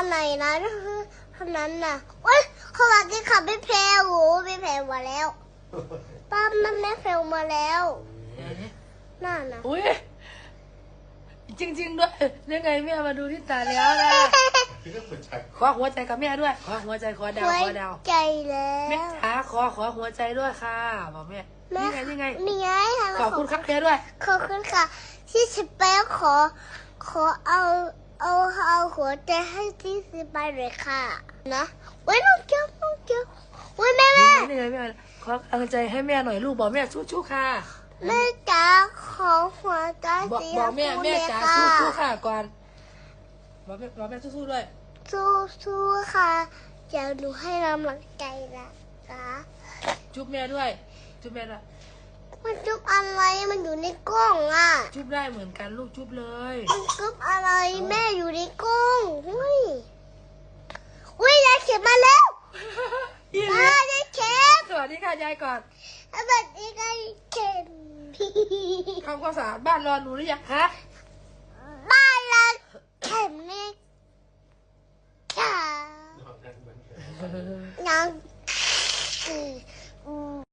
อะไรนะเท่านั้นน่ะโอ๊ยสวัสดีค่ะพี่เพลโอ้พี่เพลมาแล้วป้าแม่แม่เพลมาแล้วน่านะอุ้ยจริง ๆ ด้วยยังไงแม่มาดูที่ตาแล้วนะพี่ก็เปิดฉากขอหัวใจกับแม่ด้วย ขอหัวใจขอดาวไว้ขอดาวใจแล้แม่วจ๋าขอขอหัวใจด้วยค่ะบอกแม่แม่นี่ไงนี่ไงนี่ไงค่ะขอบคุณครับแม่ด้วยขอบคุณค่ะ ที่สิบแปดขอขอเอา เอาเอาหัวใจให้ที่สิบแปดเลยค่ะนะไว้ยน้องเจ้าน้องเจ้าไว้ยแม่แม่นี่ไงแม่ขอกำลังใจให้แม่หน่อยลูกบอกแม่สู้ๆค่ะ แม่จ๋าขอหัวใจบอกสีบอกแม่ชพูแม่เลยจ๋าค่ะสู้ๆค่ะก่อนบอกแม่บอกแม่สู้ๆด้วย สู้สู้ค่ะเดี๋ยวหนูให้กำลังใจนะจ๊ะจุ๊บแม่ด้วย จุ๊บแม่ด้วยมันจุ๊บอะไรมันอยู่ในกล้องอะ จุ๊บได้เหมือนกันลูกจุ๊บเลย มันจุ๊บอะไรแม่อยู่ในกล้องอุ้ยอุ้ยยายเข็มมาแล้ว อี ยายยายเข็ม สวัสดีค่ะ ยายก่อนสวัสดียายเข็มทำความสะอาดบ้านรอหนูหรือยังคะบ้านเราเข็มนี่จ้านอนนั่นเหมือนกันยังอืม